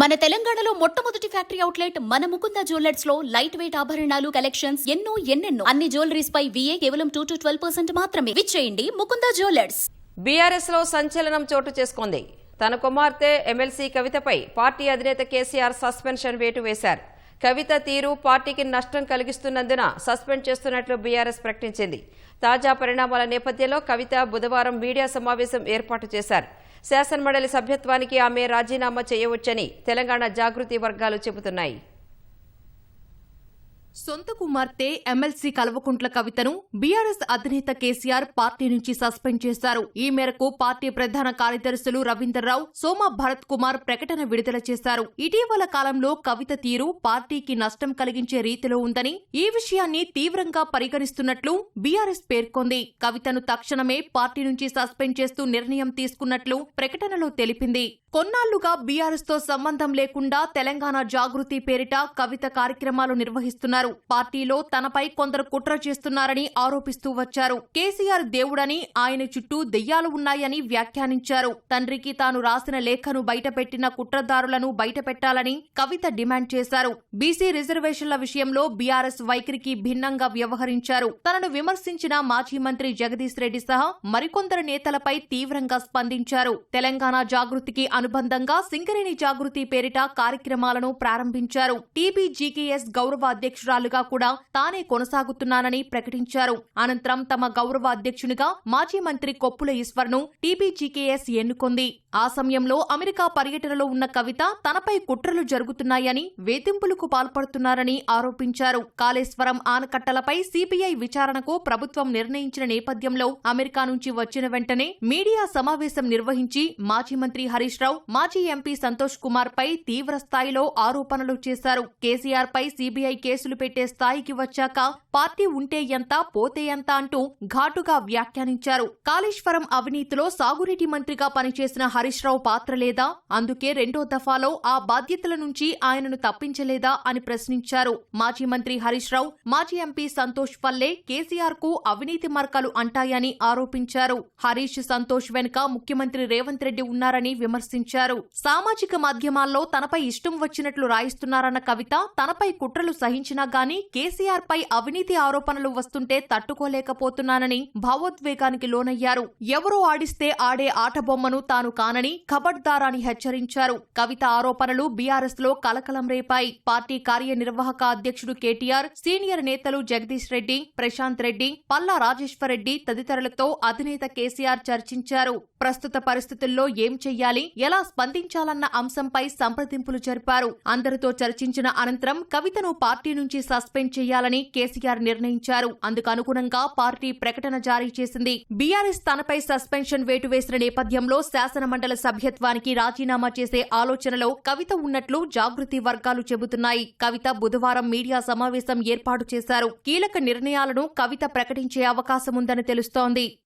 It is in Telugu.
మన తెలంగాణలో మొట్టమొదటి ఫ్యాక్టరీ అవుట్లెట్ మన ముకుంద జ్యువెలర్స్లో లైట్ వెయిట్ ఆభరణాలు కలెక్షన్స్ ఎన్నో ఎన్నెన్నో. అన్ని జ్యువెలరీస్ పై విఏ కేవలం టూ టు ట్వెల్వ్ పర్సెంట్ మాత్రమే. విచ్చేయండి ముకుంద జ్యువెలర్స్. బీఆర్ఎస్లో సంచలనం చోటు చేసుకుంది. తన కుమార్తె ఎమ్మెల్సీ కవితపై పార్టీ అధినేత కేసీఆర్ సస్పెన్షన్ వేటు వేశారు. కవిత తీరు పార్టీకి నష్టం కలిగిస్తున్నందున సస్పెండ్ చేస్తున్నట్లు బీఆర్ఎస్ ప్రకటించింది. తాజా పరిణామాల నేపథ్యంలో కవిత బుధవారం మీడియా సమావేశం ఏర్పాటు చేశారు. శాసనమండలి సభ్యత్వానికి ఆమె రాజీనామా చేయవచ్చని తెలంగాణ జాగృతి వర్గాలు చెబుతున్నాయి. సొంత కుమార్తె ఎమ్మెల్సీ కల్వకుంట్ల కవితను బీఆర్ఎస్ అధినేత కేసీఆర్ పార్టీ నుంచి సస్పెండ్ చేశారు. ఈ మేరకు పార్టీ ప్రధాన కార్యదర్శులు రవీందర్రావు సోమ భరత్ కుమార్ ప్రకటన విడుదల చేశారు. ఇటీవల కాలంలో కవిత తీరు పార్టీకి నష్టం కలిగించే రీతిలో ఉందని ఈ విషయాన్ని తీవ్రంగా పరిగణిస్తున్నట్లు బీఆర్ఎస్ పేర్కొంది. కవితను తక్షణమే పార్టీ నుంచి సస్పెండ్ చేస్తూ నిర్ణయం తీసుకున్నట్లు ప్రకటనలో తెలిపింది. కొన్నాళ్ళుగా బీఆర్ఎస్తో సంబంధం లేకుండా తెలంగాణ జాగృతి పేరిట కవిత కార్యక్రమాలు నిర్వహిస్తున్నారు. పార్టీలో తనపై కొందరు కుట్ర చేస్తున్నారని ఆరోపిస్తూ వచ్చారు. కేసీఆర్ దేవుడని ఆయన చుట్టూ దెయ్యాలు ఉన్నాయని వ్యాఖ్యానించారు. తండ్రికి తాను రాసిన లేఖను బయటపెట్టిన కుట్రదారులను బయటపెట్టాలని కవిత డిమాండ్ చేశారు. బీసీ రిజర్వేషన్ల విషయంలో బీఆర్ఎస్ వైఖరికి భిన్నంగా వ్యవహరించారు. తనను విమర్శించిన మాజీ మంత్రి జగదీష్ రెడ్డి సహా మరికొందరు నేతలపై తీవ్రంగా స్పందించారు. తెలంగాణ జాగృతికి అనుబంధంగా సింగరేణి జాగృతి పేరిట కార్యక్రమాలను ప్రారంభించారు. టీబీజీకేఎస్ గౌరవ సంవత్సరాలుగా కూడా తానే కొనసాగుతున్నానని ప్రకటించారు. అనంతరం తమ గౌరవ అధ్యక్షునిగా మాజీ మంత్రి కొప్పుల ఈశ్వర్ను టీబీజీకేఎస్ ఎన్నుకుంది. ఆ సమయంలో అమెరికా పర్యటనలో ఉన్న కవిత తనపై కుట్రలు జరుగుతున్నాయని వేధింపులకు పాల్పడుతున్నారని ఆరోపించారు. కాళేశ్వరం ఆనకట్టలపై సిబిఐ విచారణకు ప్రభుత్వం నిర్ణయించిన నేపథ్యంలో అమెరికా నుంచి వచ్చిన వెంటనే మీడియా సమావేశం నిర్వహించి మాజీ మంత్రి హరీష్ రావు మాజీ ఎంపీ సంతోష్ కుమార్ పై తీవ్ర స్థాయిలో ఆరోపణలు చేశారు. కేసీఆర్ పై సిబిఐ కేసులు పెట్టే స్థాయికి వచ్చాక పార్టీ ఉంటే ఎంత పోతే ఎంత అంటూ ఘాటుగా వ్యాఖ్యానించారు. కాళేశ్వరం అవినీతిలో సాగునీటి మంత్రిగా పనిచేసిన హరీష్ రావు పాత్ర లేదా? అందుకే రెండో దఫాలో ఆ బాధ్యతల నుంచి ఆయనను తప్పించలేదా అని ప్రశ్నించారు. మాజీ మంత్రి హరీష్ రావు మాజీ ఎంపీ సంతోష్ పల్లె కేసీఆర్కు అవినీతి మార్గాలు అంటాయని ఆరోపించారు. హరీష్ సంతోష్ వెనుక ముఖ్యమంత్రి రేవంత్ రెడ్డి ఉన్నారని విమర్శించారు. సామాజిక మాధ్యమాల్లో తనపై ఇష్టం వచ్చినట్లు రాయిస్తున్నారన్న కవిత తనపై కుట్రలు సహించినా గాని కేసీఆర్ పై అవినీతి ఆరోపణలు వస్తుంటే తట్టుకోలేకపోతున్నానని భావోద్వేగానికి లోనయ్యారు. ఎవరో ఆడిస్తే ఆడే ఆటబొమ్మను తాను కానని ఖబర్దారాని హెచ్చరించారు. కవిత ఆరోపణలు బీఆర్ఎస్లో కలకలం రేపాయి. పార్టీ కార్యనిర్వాహక అధ్యక్షుడు కేటీఆర్ సీనియర్ నేతలు జగదీష్ రెడ్డి ప్రశాంత్ రెడ్డి పల్లా రాజేశ్వర్ రెడ్డి తదితరులతో అధినేత కేసీఆర్ చర్చించారు. ప్రస్తుత పరిస్థితుల్లో ఏం చెయ్యాలి ఎలా స్పందించాలన్న అంశంపై సంప్రదింపులు జరిపారు. అందరితో చర్చించిన అనంతరం కవితను పార్టీ నుంచి సస్పెండ్ చేయాలని కేసీఆర్ నిర్ణయించారు. అందుకు అనుగుణంగా పార్టీ ప్రకటన జారీ చేసింది. బీఆర్ఎస్ తనపై సస్పెన్షన్ వేటు వేసిన నేపథ్యంలో శాసనమండలి సభ్యత్వానికి రాజీనామా చేసే ఆలోచనలో కవిత ఉన్నట్లు జాగృతి వర్గాలు చెబుతున్నాయి. కవిత బుధవారం మీడియా సమావేశం ఏర్పాటు చేశారు. కీలక నిర్ణయాలను కవిత ప్రకటించే అవకాశముందని తెలుస్తోంది.